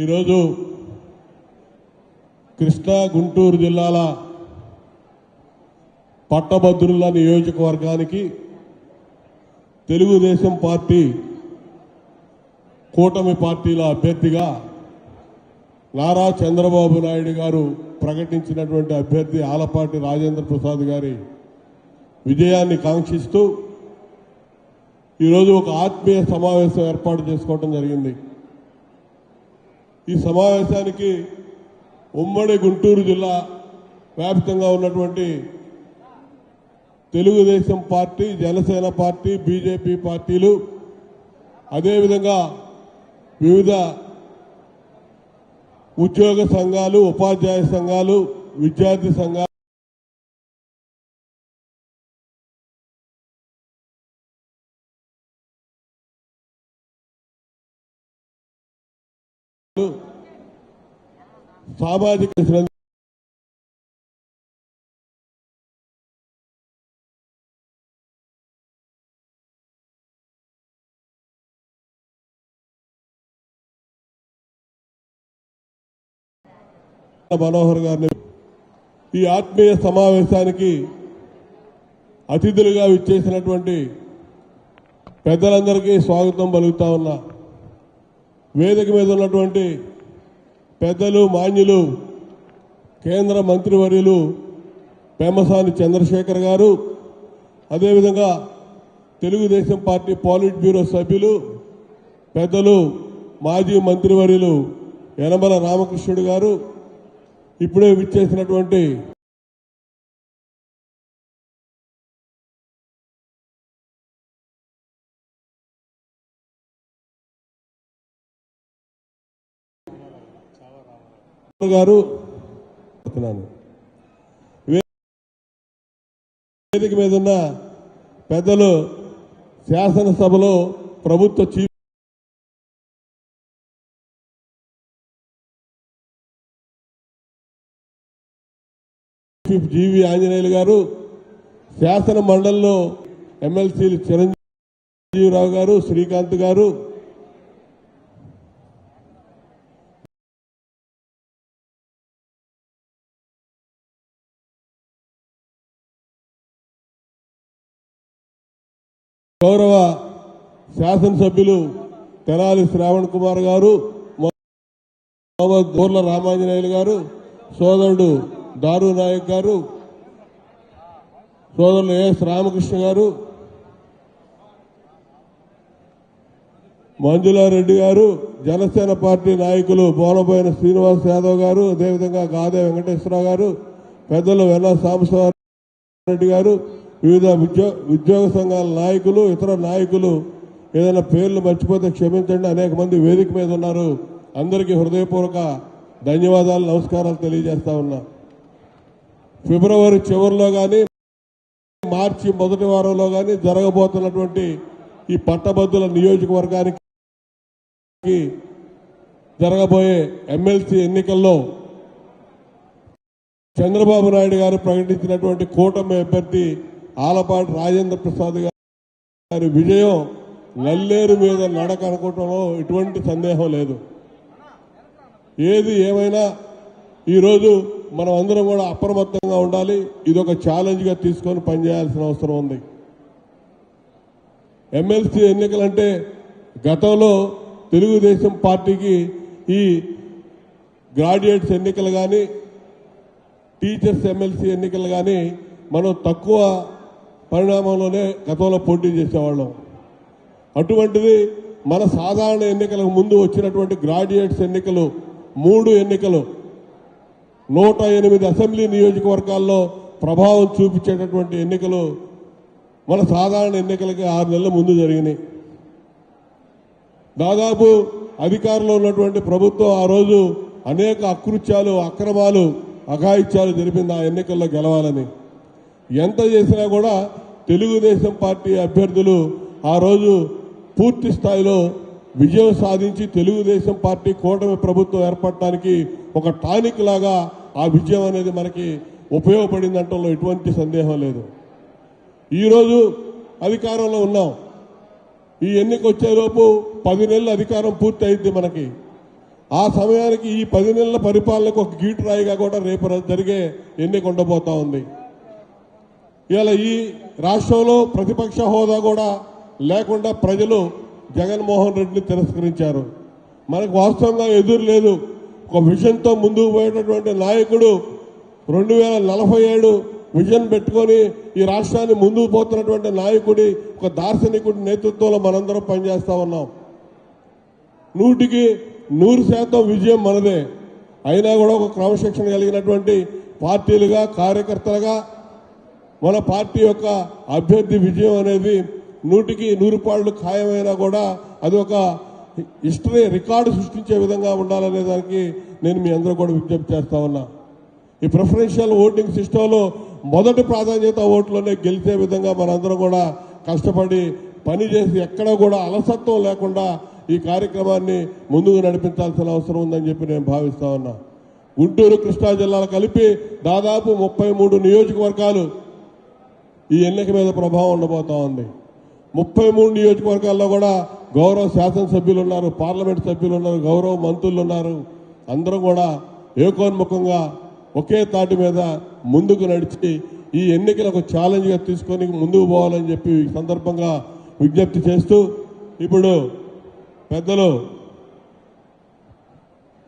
ఈరోజు కృష్ణా గుంటూరు జిల్లాల పట్టభద్రుల నియోజకవర్గానికి తెలుగుదేశం పార్టీ కూటమి పార్టీల అభ్యర్థిగా నారా చంద్రబాబు నాయుడు గారు ప్రకటించినటువంటి అభ్యర్థి ఆలపాటి రాజేంద్ర ప్రసాద్ గారి విజయాన్ని కాంక్షిస్తూ ఈరోజు ఒక ఆత్మీయ సమావేశం ఏర్పాటు చేసుకోవడం జరిగింది. ఈ సమావేశానికి ఉమ్మడి గుంటూరు జిల్లా వ్యాప్తంగా ఉన్నటువంటి Telugu Desam party Janasena party BJP పార్టీలు అదేవిధంగా వివిధ ఉద్యోగ సంఘాలు ఉపాధ్యాయ సంఘాలు విద్యార్థి సంఘాలు సామాజిక మనోహర్ గారిని ఈ ఆత్మీయ సమావేశానికి అతిథులుగా విచ్చేసినటువంటి పెద్దలందరికీ స్వాగతం పలుకుతా ఉన్నా. వేదిక మీద ఉన్నటువంటి పెద్దలు మాన్యులు కేంద్ర మంత్రివర్యులు పేమసాని చంద్రశేఖర్ గారు అదేవిధంగా తెలుగుదేశం పార్టీ పాలిట్ బ్యూరో సభ్యులు పెద్దలు మాజీ మంత్రివర్యులు యనమల రామకృష్ణుడు గారు ఇప్పుడే విచ్చేసినటువంటి గారు వేదిక మీద ఉన్న పెద్దలు శాసనసభలో ప్రభుత్వ చీఫ్ చీఫ్ జీవి ఆంజనేయులు గారు శాసన మండలిలో ఎమ్మెల్సీలు చిరంజీవిరావు గారు శ్రీకాంత్ గారు గౌరవ శాసనసభ్యులు తెనాలి శ్రావణ్ కుమార్ గారు గోర్ల రామాంజనేయులు గారు సోదరుడు దారు నాయక్ గారు సోదరులు ఎస్ రామకృష్ణ గారు మంజులారెడ్డి గారు జనసేన పార్టీ నాయకులు బోనపోయిన శ్రీనివాస్ యాదవ్ గారు అదేవిధంగా గాదే వెంకటేశ్వరరావు గారు పెద్దలు వెన్న సాంబశివరెడ్డి గారు వివిధ ఉద్యో ఉద్యోగ సంఘాల నాయకులు ఇతర నాయకులు ఏదైనా పేర్లు మర్చిపోతే క్షమించండి. అనేక మంది వేదిక మీద ఉన్నారు. అందరికీ హృదయపూర్వక ధన్యవాదాలు నమస్కారాలు తెలియజేస్తా ఉన్నా. ఫిబ్రవరి చివరిలో కానీ మార్చి మొదటి వారంలో కానీ జరగబోతున్నటువంటి ఈ పట్టభద్రుల నియోజకవర్గానికి జరగబోయే ఎమ్మెల్సీ ఎన్నికల్లో చంద్రబాబు నాయుడు గారు ప్రకటించినటువంటి కూటమి అభ్యర్థి ఆలపాటి రాజేంద్ర ప్రసాద్ గారి విజయం నల్లేరు మీద నడక అనుకోవటంలో ఎటువంటి సందేహం లేదు. ఏది ఏమైనా ఈరోజు మనం అందరం కూడా అప్రమత్తంగా ఉండాలి. ఇది ఒక ఛాలెంజ్గా తీసుకొని పనిచేయాల్సిన అవసరం ఉంది. ఎమ్మెల్సీ ఎన్నికలంటే గతంలో తెలుగుదేశం పార్టీకి ఈ గ్రాడ్యుయేట్స్ ఎన్నికలు కానీ టీచర్స్ ఎమ్మెల్సీ ఎన్నికలు కానీ మనం తక్కువ పరిణామంలోనే గతంలో పోటీ చేసేవాళ్ళం. అటువంటిది మన సాధారణ ఎన్నికలకు ముందు వచ్చినటువంటి గ్రాడ్యుయేట్స్ ఎన్నికలు మూడు ఎన్నికలు నూట ఎనిమిది అసెంబ్లీ నియోజకవర్గాల్లో ప్రభావం చూపించేటటువంటి ఎన్నికలు మన సాధారణ ఎన్నికలకి ఆరు నెలల ముందు జరిగినాయి. దాదాపు అధికారంలో ఉన్నటువంటి ప్రభుత్వం ఆ రోజు అనేక అకృత్యాలు అక్రమాలు అఘాయిత్యాలు జరిపింది ఆ ఎన్నికల్లో గెలవాలని. ఎంత చేసినా కూడా తెలుగుదేశం పార్టీ అభ్యర్థులు ఆ రోజు పూర్తి స్థాయిలో విజయం సాధించి తెలుగుదేశం పార్టీ కూటమి ప్రభుత్వం ఏర్పడటానికి ఒక టానిక్ లాగా ఆ విజయం అనేది మనకి ఉపయోగపడిందంటంలో ఎటువంటి సందేహం లేదు. ఈరోజు అధికారంలో ఉన్నాం. ఈ ఎన్నిక వచ్చేలోపు పది నెలలు అధికారం పూర్తి అయింది మనకి. ఆ సమయానికి ఈ పది నెలల పరిపాలనకు ఒక గీటురాయిగా కూడా రేపు జరిగే ఎన్నిక ఉండబోతా ఉంది. ఇలా ఈ రాష్ట్రంలో ప్రతిపక్ష హోదా కూడా లేకుండా ప్రజలు జగన్మోహన్ రెడ్డిని తిరస్కరించారు. మనకు వాస్తవంగా ఎదురు లేదు. ఒక విజన్తో ముందుకు పోయేటటువంటి నాయకుడు రెండు వేల నలభై ఏడు విజన్ పెట్టుకొని ఈ రాష్ట్రాన్ని ముందుకు పోతున్నటువంటి నాయకుడి ఒక దార్శనికుడి నేతృత్వంలో మనందరం పనిచేస్తా ఉన్నాం. నూటికి నూరు శాతం విజయం మనదే. అయినా కూడా ఒక క్రమశిక్షణ కలిగినటువంటి పార్టీలుగా కార్యకర్తలుగా మన పార్టీ యొక్క అభ్యర్థి విజయం అనేది నూటికి నూరు పాళ్ళు ఖాయమైనా కూడా అది ఒక హిస్టరీ రికార్డు సృష్టించే విధంగా ఉండాలనే దానికి నేను మీ అందరూ కూడా విజ్ఞప్తి చేస్తా ఉన్నా. ఈ ప్రిఫరెన్షియల్ ఓటింగ్ సిస్టంలో మొదటి ప్రాధాన్యత ఓట్లోనే గెలిచే విధంగా మనందరం కూడా కష్టపడి పని చేసి ఎక్కడ కూడా అలసత్వం లేకుండా ఈ కార్యక్రమాన్ని ముందుకు నడిపించాల్సిన అవసరం ఉందని చెప్పి నేను భావిస్తా ఉన్నా. గుంటూరు కృష్ణా జిల్లాలు కలిపి దాదాపు ముప్పై మూడు నియోజకవర్గాలు ఈ ఎన్నిక మీద ప్రభావం ఉండబోతా ఉంది. ముప్పై మూడు నియోజకవర్గాల్లో కూడా గౌరవ శాసనసభ్యులు ఉన్నారు పార్లమెంట్ సభ్యులు ఉన్నారు గౌరవ మంత్రులు ఉన్నారు అందరూ కూడా ఏకోన్ముఖంగా ఒకే తాటి మీద ముందుకు నడిచి ఈ ఎన్నికలకు ఛాలెంజ్గా తీసుకొని ముందుకు పోవాలని చెప్పి ఈ సందర్భంగా విజ్ఞప్తి చేస్తూ ఇప్పుడు పెద్దలు